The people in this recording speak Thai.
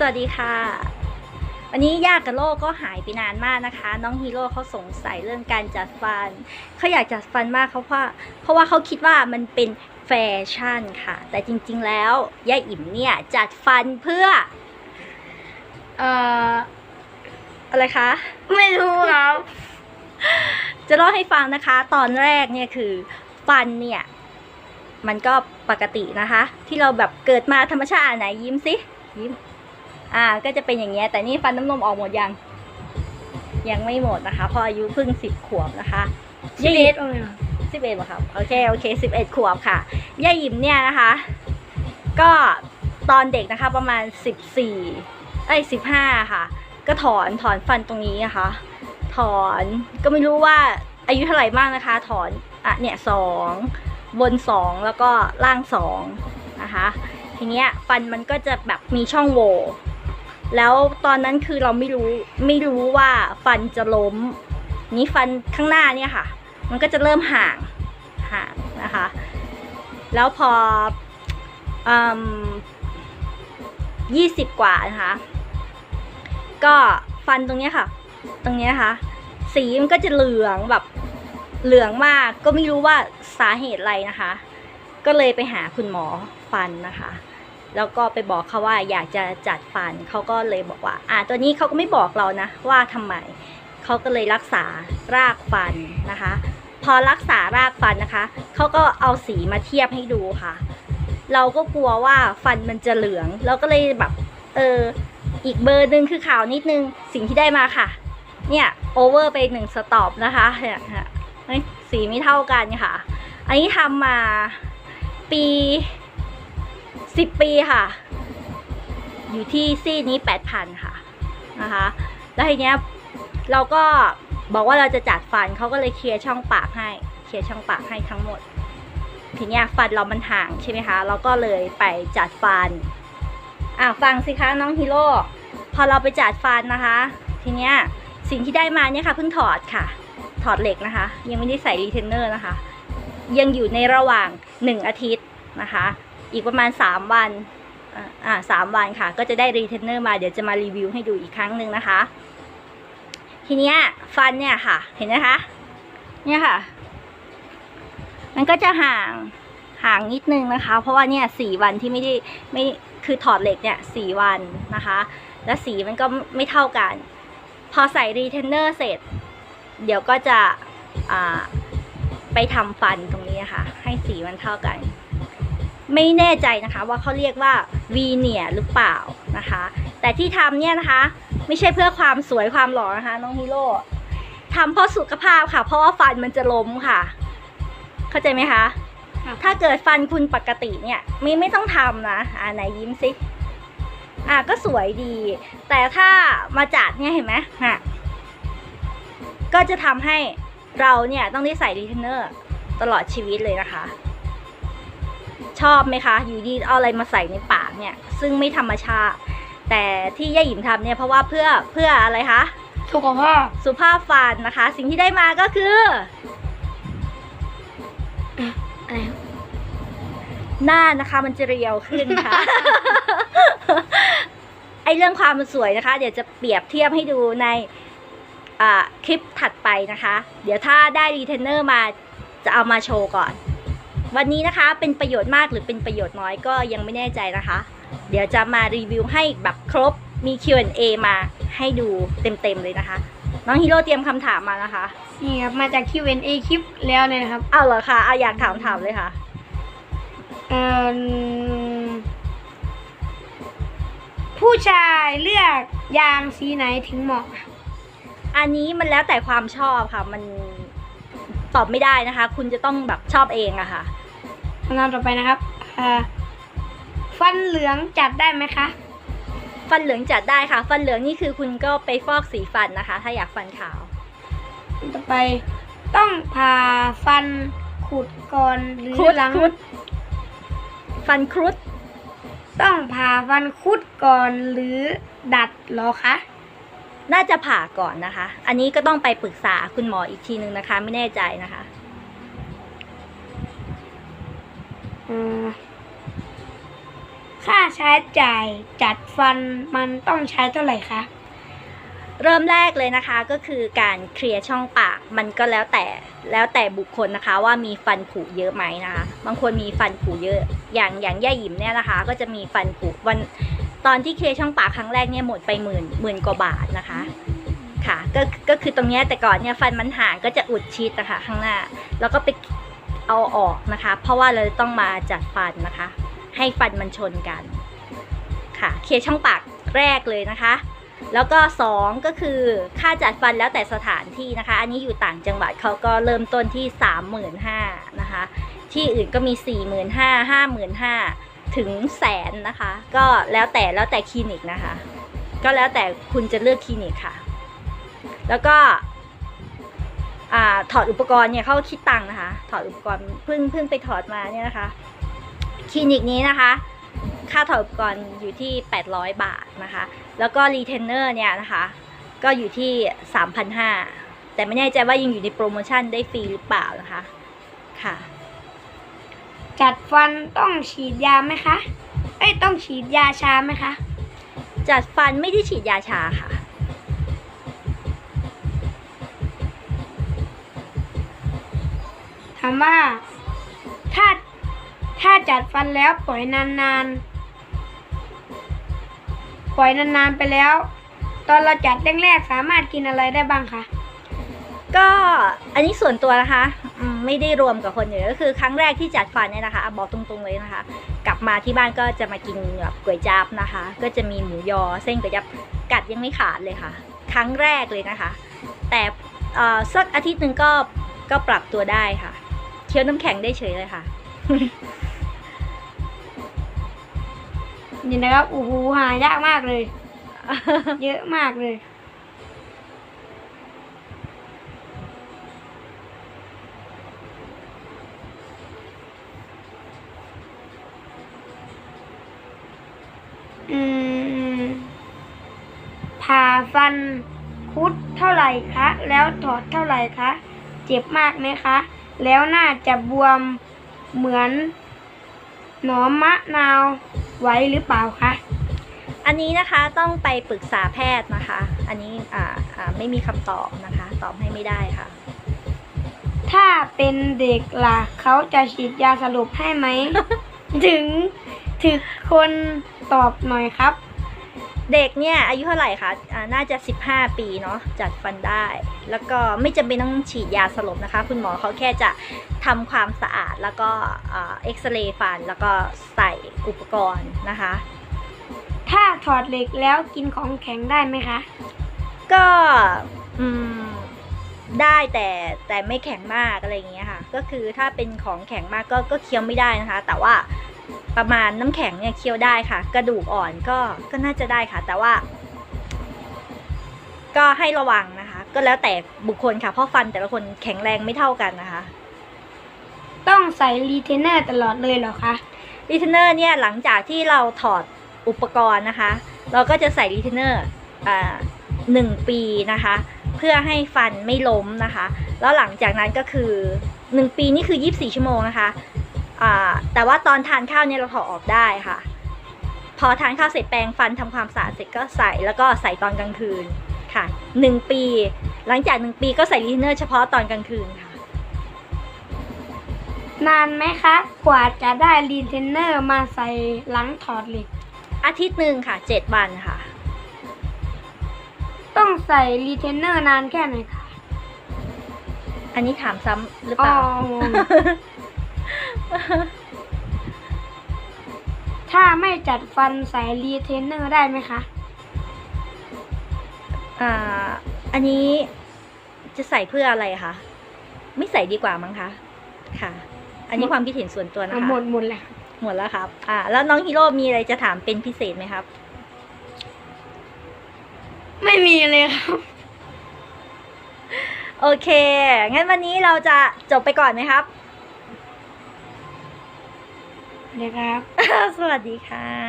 สวัสดีค่ะ วันนี้ยากกับโลกก็หายไปนานมากนะคะ น้องฮีโร่เขาสงสัยเรื่องการจัดฟันเขาอยากจัดฟันมากเขาเพราะเพราะว่าเขาคิดว่ามันเป็นแฟชั่นค่ะ แต่จริงๆแล้วย่าอิ่มเนี่ยจัดฟันเพื่อ เอ่ออะไรคะ ไม่รู้ครับ จะเล่าให้ฟังนะคะ ตอนแรกเนี่ยคือฟันเนี่ยมันก็ปกตินะคะ ที่เราแบบเกิดมาธรรมชาติไหนยิ้มสิยิ้ม อ่า ก็จะเป็นอย่างเงี้ย แต่นี่ฟันน้ำนมออกหมดยัง ยังไม่หมดนะคะเพราะอายุเพิ่งสิบขวบนะคะยี่สิบเอ็ดสิบเอ็ดครับ โอเค โอเคสิบเอ็ดขวบค่ะย่าหยิมเนี่ยนะคะ ก็ตอนเด็กนะคะประมาณสิบสี่ไอ้สิบห้าค่ะ ก็ถอนถอนฟันตรงนี้นะคะ ถอน ก็ไม่รู้ว่าอายุเท่าไหร่มากนะคะ ถอน อะ เนี่ยสอง บนสองแล้วก็ล่างสองนะคะ ทีเนี้ยฟันมันก็จะแบบมีช่องโหว่ แล้วตอนนั้นคือเราไม่รู้ไม่รู้ว่าฟันจะล้ม นี้ฟันข้างหน้าเนี่ยค่ะ มันก็จะเริ่มห่างห่างนะคะ แล้วพอยี่สิบกว่านะคะ ก็ฟันตรงเนี้ยค่ะ ตรงเนี้ยนะคะ สีมันก็จะเหลืองแบบเหลืองมาก ก็ไม่รู้ว่าสาเหตุอะไรนะคะ ก็เลยไปหาคุณหมอฟันนะคะ แล้วก็ไปบอกเขาว่าอยากจะจัดฟันเขาก็เลยบอกว่า อ่าตัวนี้เขาก็ไม่บอกเรานะว่าทำไมเขาก็เลยรักษารากฟันนะคะ พอรักษารากฟันนะคะเขาก็เอาสีมาเทียบให้ดูค่ะ เราก็กลัวว่าฟันมันจะเหลือง เราก็เลยแบบเอออีกเบอร์หนึ่งคือขาวนิดนึงสิ่งที่ได้มาค่ะ เนี่ยโอเวอร์ไปหนึ่งสต็อปนะคะเนี่ยสีไม่เท่ากันค่ะ อันนี้ทำมาปี สิบปีค่ะ อยู่ที่ซี่นี้แปดพันค่ะนะคะแล้วทีเนี้ยเราก็บอกว่าเราจะจัดฟันเขาก็เลยเคลียร์ช่องปากให้เคลียร์ช่องปากให้ทั้งหมด ทีเนี้ยฟันเรามันห่างใช่ไหมคะเราก็เลยไปจัดฟันอะฟังสิคะน้องฮีโร่พอเราไปจัดฟันนะคะ ทีเนี้ยสิ่งที่ได้มาเนี่ยค่ะเพิ่งถอดค่ะ ถอดเหล็กนะคะ ยังไม่ได้ใส่รีเทนเนอร์นะคะ ยังอยู่ในระหว่างหนึ่งอาทิตย์นะคะ อีกประมาณสามวันอ่าสามวันค่ะ ก็จะได้รีเทนเนอร์มาเดี๋ยวจะมารีวิวให้ดูอีกครั้งหนึ่งนะคะ ทีเนี้ยฟันเนี่ยค่ะ เห็นไหมคะ เนี่ยค่ะ มันก็จะห่างห่างนิดนึงนะคะ เพราะว่าเนี่ยสี่วันที่ไม่ได้ไม่คือถอดเหล็กเนี่ยสี่วันนะคะ แล้วสีมันก็ไม่เท่ากัน พอใส่รีเทนเนอร์เสร็จ เดี๋ยวก็จะไปทำฟันตรงนี้นะคะ ให้สีมันเท่ากัน ไม่แน่ใจนะคะว่าเขาเรียกว่าวีเนียหรือเปล่านะคะ แต่ที่ทำเนี่ยนะคะ ไม่ใช่เพื่อความสวยความหล่อนะคะ น้องฮีโร่ทำเพราะสุขภาพค่ะ เพราะว่าฟันมันจะล้มค่ะ เข้าใจไหมคะถ้าเกิดฟันคุณปกติเนี่ยไม่ไม่ต้องทำนะอ่าไหนยิ้มสิอ่าก็สวยดี แต่ถ้ามาจัดเนี่ยเห็นไหมฮะก็จะทำให้เราเนี่ยต้องได้ใส่รีเทนเนอร์ตลอดชีวิตเลยนะคะ ชอบไหมคะ อยู่ดีเอาอะไรมาใส่ในปากเนี่ย ซึ่งไม่ธรรมชาติ แต่ที่ย่าหยิมทำเนี่ยเพราะว่าเพื่อเพื่ออะไรคะ สุขภาพ สุภาพฟันนะคะ สิ่งที่ได้มาก็คืออะไรครับหน้านะคะมันจะเรียวขึ้นค่ะ ไอเรื่องความสวยนะคะ เดี๋ยวจะเปรียบเทียบให้ดูในอ่าคลิปถัดไปนะคะ เดี๋ยวถ้าได้รีเทนเนอร์มาจะเอามาโชว์ก่อน วันนี้นะคะเป็นประโยชน์มากหรือเป็นประโยชน์น้อยก็ยังไม่แน่ใจนะคะ เดี๋ยวจะมารีวิวให้แบบครบมี Q&A มาให้ดูเต็มๆเลยนะคะ น้องฮีโร่เตรียมคำถามมานะคะ นี่ครับมาจาก Q&A คลิปแล้วเลยนะครับ เอาเหรอคะเอาอยากถามถามเลยค่ะ เอ่อผู้ชายเลือกยางสีไหนถึงเหมาะ อันนี้มันแล้วแต่ความชอบค่ะ มันตอบไม่ได้นะคะ คุณจะต้องแบบชอบเองอะค่ะ คำถามต่อไปนะครับเอ่อฟันเหลืองจัดได้ไหมคะ ฟันเหลืองจัดได้ค่ะ ฟันเหลืองนี่คือคุณก็ไปฟอกสีฟันนะคะ ถ้าอยากฟันขาว ต่อไปต้องผ่าฟันขูดก่อนหรือครุดหลังครุดฟันครุด ต้องผ่าฟันคุดก่อนหรือดัดเหรอคะ น่าจะผ่าก่อนนะคะ อันนี้ก็ต้องไปปรึกษาคุณหมออีกทีนึงนะคะ ไม่แน่ใจนะคะ เอ่อข ค่า ใช้จ่ายจัดฟันมันต้องใช้เท่าไหร่คะ เริ่มแรกเลยนะคะก็คือการเคลียร์ช่องปากมันก็แล้วแต่แล้วแต่บุคคลนะคะว่ามีฟันผุเยอะไหมนะคะบางคนมีฟันผุเยอะอย่างอย่างย่าหยิมเนี่ยนะคะ ก็จะมีฟันผุวันตอนที่เคลียร์ช่องปากครั้งแรกเนี่ยหมดไปหมื่นหมื่นกว่าบาทนะคะค่ะก็ก็คือตรงนี้แต่ก่อนเนี่ยฟันมันห่างก็จะอุดชิดนะคะข้างหน้า แล้วก็ไปเอาออกนะคะ เพราะว่าเราต้องมาจัดฟันนะคะ ให้ฟันมันชนกัน ค่ะ เคลียร์ช่องปากแรกเลยนะคะ แล้วก็สองก็คือค่าจัดฟันแล้วแต่สถานที่นะคะ อันนี้อยู่ต่างจังหวัดเขาก็เริ่มต้นที่สามหมื่นห้านะคะ ที่อื่นก็มีสี่หมื่นห้าห้าหมื่นห้าถึงแสนนะคะ ก็แล้วแต่แล้วแต่คลินิกนะคะ ก็แล้วแต่คุณจะเลือกคลินิกค่ะ แล้วก็ถอดอุปกรณ์เนี่ยเขาคิดตังค์นะคะ ถอดอุปกรณ์เพิ่งเพิ่งไปถอดมาเนี่ยนะคะ คลินิกนี้นะคะ ค่าถอดอุปกรณ์อยู่ที่ 800 บาทนะคะ แล้วก็รีเทนเนอร์เนี่ยนะคะ ก็อยู่ที่ 3,500 แต่ไม่แน่ใจว่ายังอยู่ในโปรโมชั่นได้ฟรีหรือเปล่านะคะ ค่ะ จัดฟันต้องฉีดยาไหมคะ เอ้ย ต้องฉีดยาชาไหมคะ จัดฟันไม่ได้ฉีดยาชาค่ะถามว่าถ้าถ้าจัดฟันแล้วปล่อยนานๆ ปล่อยนานๆไปแล้ว ตอนเราจัดแรกๆสามารถกินอะไรได้บ้างคะก็อันนี้ส่วนตัวนะคะไม่ได้รวมกับคนอื่นก็คือครั้งแรกที่จัดฟันเนี่ยนะคะบอกตรงๆเลยนะคะ กลับมาที่บ้านก็จะมากินแบบก๋วยจั๊บนะคะ ก็จะมีหมูยอเส้นก๋วยจั๊บกัดยังไม่ขาดเลยค่ะ ครั้งแรกเลยนะคะ แต่สักอาทิตย์หนึ่งก็ก็ปรับตัวได้ค่ะ เคี้ยวน้ำแข็งได้เฉยเลยค่ะ นี่นะครับโอ้โหหายากมากเลย เยอะมากเลยผ่าฟันคุดเท่าไหร่คะ แล้วถอดเท่าไหร่คะ เจ็บมากไหมคะ แล้วน่าจะบวมเหมือน หนอมมะนาวไว้หรือเปล่าคะอันนี้นะคะต้องไปปรึกษาแพทย์นะคะ อันนี้อ่าอ่าไม่มีคำตอบนะคะ ตอบให้ไม่ได้ค่ะ ถ้าเป็นเด็กล่ะเขาจะฉีดยาสลบให้ไหม ถึงถึงคนตอบหน่อยครับ เด็กเนี่ยอายุเท่าไหร่คะอ่าน่าจะ 15 ปีเนาะจัดฟันได้ แล้วก็ไม่จำเป็นต้องฉีดยาสลบนะคะ คุณหมอเขาแค่จะทำความสะอาดแล้วก็อ่าเอ็กซเรย์ฟันแล้วก็ใส่อุปกรณ์นะคะ ถ้าถอดเหล็กแล้วกินของแข็งได้ไหมคะ ก็อืมได้แต่แต่ไม่แข็งมากอะไรอย่างเงี้ยค่ะ ก็คือถ้าเป็นของแข็งมากก็ก็เคี้ยวไม่ได้นะคะ แต่ว่า ประมาณน้ำแข็งเนี่ยเคี้ยวได้ค่ะ กระดูกอ่อนก็ก็น่าจะได้ค่ะ แต่ว่า ก็ให้ระวังนะคะ ก็แล้วแต่บุคคลค่ะ เพราะฟันแต่ละคนแข็งแรงไม่เท่ากันนะคะ ต้องใส่รีเทนเนอร์ตลอดเลยเหรอคะรีเทนเนอร์เนี่ยหลังจากที่เราถอดอุปกรณ์นะคะ เราก็จะใส่รีเทนเนอร์อ่าหนึ่งปีนะคะ เพื่อให้ฟันไม่ล้มนะคะ แล้วหลังจากนั้นก็คือหนึ่งปีนี่คือ 24 ชั่วโมงนะคะอ่า แต่ว่าตอนทานข้าวเนี่ยเราถอดออกได้ค่ะ พอทานข้าวเสร็จแปรงฟันทำความสะอาดเสร็จก็ใส่แล้วก็ใส่ตอนกลางคืนค่ะหนึ่งปี หลังจากหนึ่งปีก็ใส่รีเทนเนอร์เฉพาะตอนกลางคืนค่ะ นานไหมคะ กว่าจะได้รีเทนเนอร์มาใส่หลังถอดเหล็ก อาทิตย์หนึ่งค่ะเจ็ดวันค่ะ ต้องใส่รีเทนเนอร์นานแค่ไหนคะ อันนี้ถามซ้ำหรืออ๋เปอล่า ถ้าไม่จัดฟันใส่รีเทนเนอร์ได้ไหมคะ อ่า อันนี้จะใส่เพื่ออะไรคะ ไม่ใส่ดีกว่ามั้งคะ ค่ะ อันนี้ความคิดเห็นส่วนตัวนะคะ หมดหมดเลยค่ะหมดแล้วครับ อ่า แล้วน้องฮีโร่มีอะไรจะถามเป็นพิเศษไหมครับ ไม่มีเลยครับ โอเค งั้นวันนี้เราจะจบไปก่อนไหมครับ นะครับ สวัสดีค่ะ